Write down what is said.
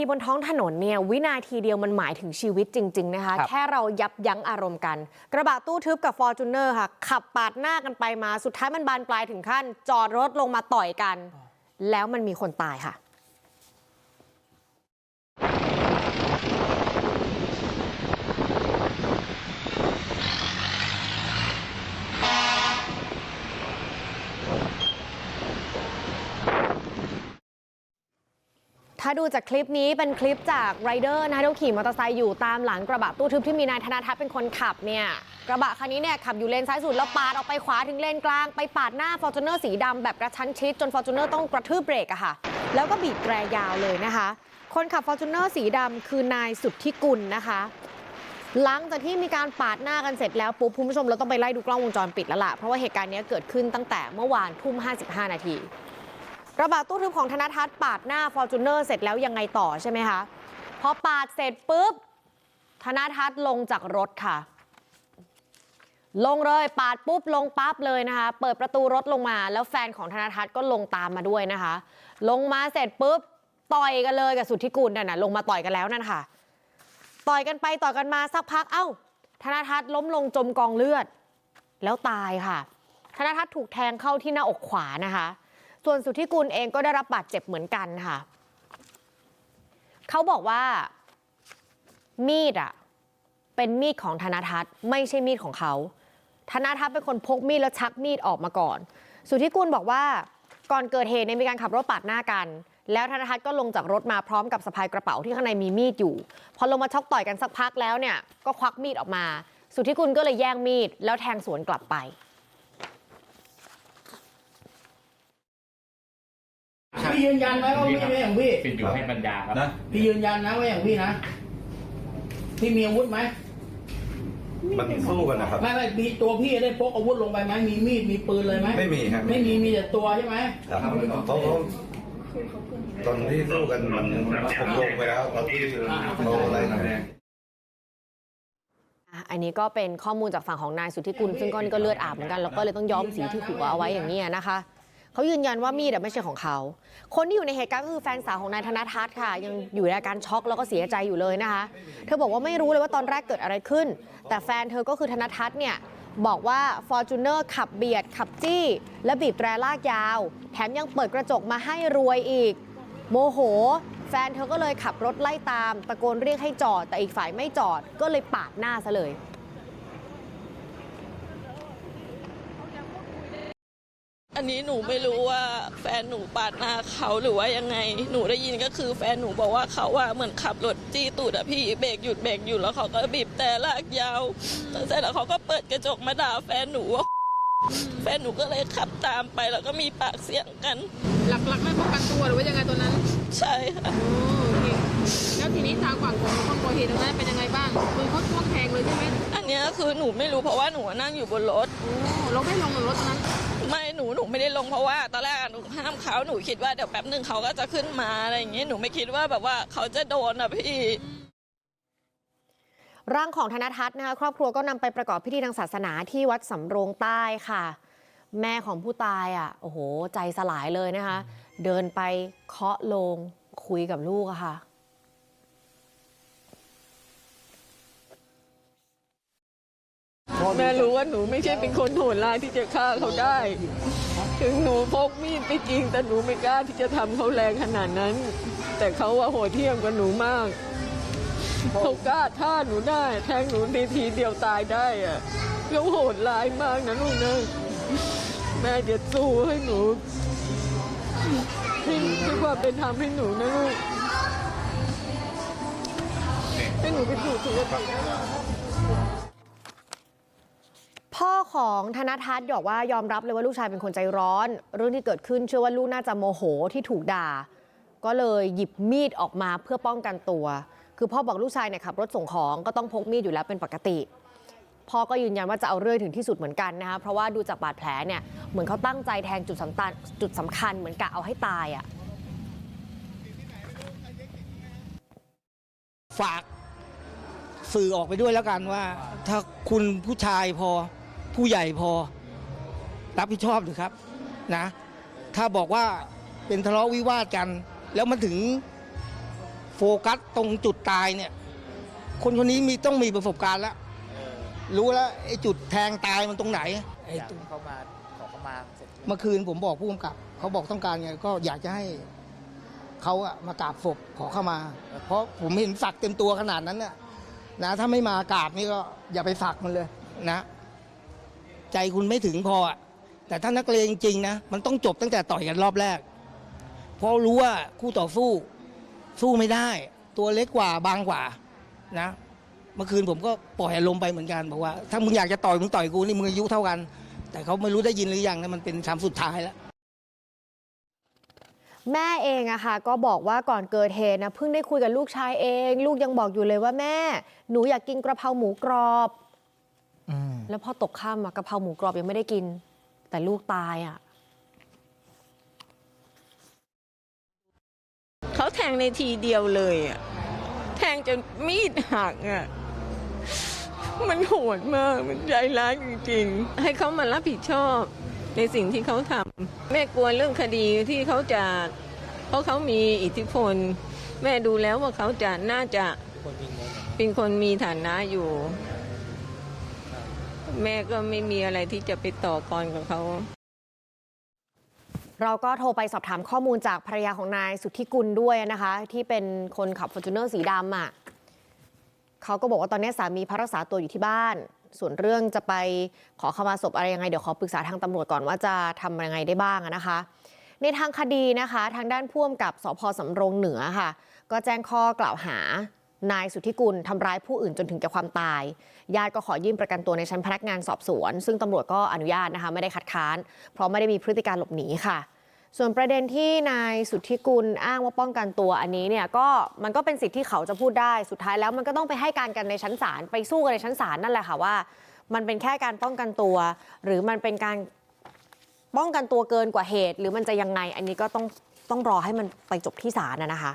ทีบนท้องถนนเนี่ยวินาทีเดียวมันหมายถึงชีวิตจริงๆนะคะครับแค่เรายับยั้งอารมณ์กัน กระบะตู้ทึบกับฟอร์จูเนอร์ค่ะ ขับปาดหน้ากันไปมาสุดท้ายมันบานปลายถึงขั้น จอดรถลงมาต่อยกัน แล้วมันมีคนตายค่ะ ถ้าดูจากคลิปนี้เป็นคลิปจากไรเดอร์นะคะที่ขี่มอเตอร์ไซค์อยู่ตามหลังกระบะตู้ทึบที่มีนายธนาทัศน์เป็นคนขับเนี่ยกระบะคันนี้เนี่ยขับอยู่เลนซ้ายสุดแล้วปาดออกไปขวาถึงเลนกลางไปปาดหน้าฟอร์จูเนอร์สีดำแบบกระชั้นชิดจนฟอร์จูเนอร์ต้องกระทืบเบรกอะค่ะ แล้วก็บีบแตรยาวเลยนะคะ คนขับฟอร์จูเนอร์สีดำคือนายสุทธิกุลนะคะ หลังจากที่มีการปาดหน้ากันเสร็จแล้วปุ๊บคุณผู้ชมเราต้องไปไล่ดูกล้องวงจรปิดแล้วล่ะเพราะว่าเหตุการณ์นี้เกิดขึ้นตั้งแต่เมื่อวานทุ่ม55 นาที กระบะตู้ทึบของธนทัศน์ปาดหน้าฟอร์จูเนอร์เสร็จแล้วยังไงต่อใช่ไหมคะพอปาดเสร็จปุ๊บธนทัศน์ลงจากรถค่ะ ลงเลยปาดปุ๊บลงปั๊บเลยนะคะ เปิดประตูรถลงมา แล้วแฟนของธนทัศน์ก็ลงตามมาด้วยนะคะ ลงมาเสร็จปุ๊บต่อยกันเลยกับสุทธิกุลน่ะนะลงมาต่อยกันแล้วนั่นค่ะ ต่อยกันไปต่อยกันมาสักพักเอ้า ธนทัศน์ล้มลงจมกองเลือด แล้วตายค่ะ ธนทัศน์ถูกแทงเข้าที่หน้าอกขวานะคะ ส่วนสุทธิกุลเองก็ได้รับบาดเจ็บเหมือนกันค่ะเขาบอกว่ามีดอะเป็นมีดของธนทัศน์ไม่ใช่มีดของเขาธนทัศน์เป็นคนพกมีดแล้วชักมีดออกมาก่อน สุทธิกุลบอกว่าก่อนเกิดเหตุเนี่ยมีการขับรถปาดหน้ากัน แล้วธนทัศน์ก็ลงจากรถมาพร้อมกับสะพายกระเป๋าที่ข้างในมีมีดอยู่ พอลงมาชกต่อยกันสักพักแล้วเนี่ยก็ควักมีดออกมา สุทธิกุลก็เลยแย่งมีดแล้วแทงสวนกลับไป ยืนยันไหมว่ามีดไม่อย่างพี่ปิดอยู่ให้บรรดาครับ นะพี่ยืนยันนะว่าอย่างพี่นะ พี่มีอาวุธไหมมันสู้กันนะครับ ไม่ไม่มีตัวพี่ได้พกอาวุธลงไปไหมมีมีดมีปืนเลยไหมไม่มีครับไม่มีมีแต่ตัวใช่ไหมครับเขาเขาตอนที่สู้กันมันผมลงไปแล้วตอนที่เขาอะไรนะ อะอันนี้ก็เป็นข้อมูลจากฝั่งของนายสุทธิกุลซึ่งก็นี่ก็เลือดอาบเหมือนกันแล้วก็เลยต้องย้อมสีที่หัวเอาไว้อย่างนี้ยนะคะ เขายืนยันว่ามีดไม่ใช่ของเขาคนที่อยู่ในเหตุการณ์ก็คือแฟนสาวของนายธนทัศน์ค่ะยังอยู่ในอาการช็อกแล้วก็เสียใจอยู่เลยนะคะ เธอบอกว่าไม่รู้เลยว่าตอนแรกเกิดอะไรขึ้น แต่แฟนเธอก็คือธนทัศน์เนี่ยบอกว่าฟอร์จูเนอร์ขับเบียด ขับจี้ และบีบแตรลากยาว แถมยังเปิดกระจกมาให้รวยอีก โมโห แฟนเธอก็เลยขับรถไล่ตาม ตะโกนเรียกให้จอด แต่อีกฝ่ายไม่จอดก็เลยปาดหน้าซะเลย อันนี้หนูไม่รู้ว่าแฟนหนูปาดหน้าเขาหรือว่ายังไง หนูได้ยินก็คือแฟนหนูบอกว่าเขาว่าเหมือนขับรถจี้ตูดอะพี่เบรกหยุดเบรกอยู่แล้วเขาก็บีบแต่ลากยาวแล้วเสร็จแล้วเขาก็เปิดกระจกมาด่าแฟนหนูว่าแฟนหนูก็เลยขับตามไปแล้วก็มีปากเสียงกัน หลักๆไม่ป้องกันตัวหรือว่ายังไงตัวนั้น ใช่ค่ะโอ้โอเคแล้วทีนี้ทางฝั่งของคนก่อเหตุตรงนั้นเป็นยังไงบ้างคือเขาช่วงแทงเลยใช่ไหมอันเนี้ยคือหนูไม่รู้เพราะว่าหนูนั่งอยู่บนรถโอ้เราไม่ลงจากรถตรงนั้น ไม่หนูหนูไม่ได้ลงเพราะว่าตอนแรกหนูห้ามเขาหนูคิดว่าเดี๋ยวแป๊บหนึ่งเขาก็จะขึ้นมาอะไรอย่างงี้หนูไม่คิดว่าแบบว่าเขาจะโดนอะพี่ร่างของธนทัศน์นะคะครอบครัวก็นำไปประกอบพิธีทางศาสนาที่วัดสำโรงใต้ค่ะ แม่ของผู้ตายอะโอ้โห ใจสลายเลยนะคะ เดินไปเคาะโลงคุยกับลูกอะค่ะ แม่รู้ว่าหนูไม่ใช่เป็นคนโหดร้ายที่จะฆ่าเขาได้ ถึงหนูพกมีดไปจริง แต่หนูไม่กล้าที่จะทำเขาแรงขนาดนั้น แต่เขาว่าโหดเที่ยมกว่าหนูมากเขากล้าท่าหนูได้ แทงหนูทีทีเดียวตายได้อะเขาโหดร้ายมากนะลูกนะแม่จะสู้ให้หนูให้ให้ความเป็นธรรมให้หนูนะลูกให้หนูไปสู่สุคติพ่อ ของธนทัศน์บอกว่ายอมรับเลยว่าลูกชายเป็นคนใจร้อนเรื่องที่เกิดขึ้นเชื่อว่าลูกน่าจะโมโหที่ถูกด่า ก็เลยหยิบมีดออกมาเพื่อป้องกันตัว คือพ่อบอกลูกชายเนี่ยขับรถส่งของก็ต้องพกมีดอยู่แล้วเป็นปกติพ่อก็ยืนยันว่าจะเอาเรื่องถึงที่สุดเหมือนกันนะคะเพราะว่าดูจากบาดแผลเนี่ยเหมือนเขาตั้งใจแทงจุดสำคัญจุดสำคัญเหมือนกะเอาให้ตายอะฝากสื่อออกไปด้วยแล้วกันว่า ถ้าคุณผู้ชายพอ ผู้ใหญ่พอรับผิดชอบหรือครับนะ ถ้าบอกว่าเป็นทะเลาะวิวาทกัน แล้วมันถึงโฟกัสตรงจุดตายเนี่ย คนคนนี้มีต้องมีประสบการณ์แล้ว รู้แล้วไอ้จุดแทงตายมันตรงไหนไอ้อยากตรงให้เขามาขอเข้ามาศพเมื่อคืนผมบอกผู้กำกับ เขาบอกต้องการไงก็อยากจะให้เขาอะมากราบศพขอเข้ามา เพราะผมเห็นสักเต็มตัวขนาดนั้นน่ะนะถ้าไม่มากราบนี่ก็อย่าไปสักมันเลยนะ ใจคุณไม่ถึงพออะแต่ถ้านักเลงจริงนะมันต้องจบตั้งแต่ต่อยกันรอบแรกเพราะรู้ว่าคู่ต่อสู้ สู้ไม่ได้ ตัวเล็กกว่าบางกว่านะ เมื่อคืนผมก็ปล่อยอารมณ์ไปเหมือนกันบอกว่า ถ้ามึงอยากจะต่อยมึงต่อยกูนี่มึงอายุเท่ากัน แต่เขาไม่รู้ได้ยินหรือยังนะมันเป็นคำสุดท้ายแล้วแม่เองอะค่ะก็บอกว่าก่อนเกิดเหตุนะเพิ่งได้คุยกับลูกชายเอง ลูกยังบอกอยู่เลยว่าแม่ หนูอยากกินกระเพราหมูกรอบ แล้วพอตกค่ำอะกะเพราหมูกรอบยังไม่ได้กิน แต่ลูกตายอะเขาแทงในทีเดียวเลยอะแทงจนมีดหักอะมันโหดมากมันใจร้ายจริงๆ ให้เขามารับผิดชอบในสิ่งที่เขาทำแม่กลัวเรื่องคดีที่เขาจะ เพราะเขามีอิทธิพล แม่ดูแล้วว่าเขาจะน่าจะเป็นคนมีฐานะอยู่ แม่ก็ไม่มีอะไรที่จะไปต่อกรกับเขาเราก็โทรไปสอบถามข้อมูลจากภรรยาของนายสุทธิกุลด้วยนะคะ ที่เป็นคนขับฟอร์จูเนอร์สีดำอะเขาก็บอกว่าตอนนี้สามีพักรักษาตัวอยู่ที่บ้าน ส่วนเรื่องจะไปขอขมาศพอะไรยังไง เดี๋ยวขอปรึกษาทางตำรวจก่อนว่าจะทำยังไงได้บ้างนะคะ ในทางคดีนะคะ ทางด้านพ่วงกับสพสำโรงเหนือค่ะ ก็แจ้งข้อกล่าวหา นายสุทธิกุลทำร้ายผู้อื่นจนถึงแก่ความตาย ญาติก็ขอยื่นประกันตัวในชั้นพนักงานสอบสวน ซึ่งตำรวจก็อนุญาตนะคะไม่ได้คัดค้าน เพราะไม่ได้มีพฤติการหลบหนีค่ะ ส่วนประเด็นที่นายสุทธิกุลอ้างว่าป้องกันตัวอันนี้เนี่ยก็มันก็เป็นสิทธิ์ที่เขาจะพูดได้สุดท้ายแล้วมันก็ต้องไปให้การกันในชั้นศาลไปสู้กันในชั้นศาลนั่นแหละค่ะว่า มันเป็นแค่การป้องกันตัว หรือมันเป็นการป้องกันตัวเกินกว่าเหตุ หรือมันจะยังไงอันนี้ก็ต้องต้องรอให้มันไปจบที่ศาลนะนะคะ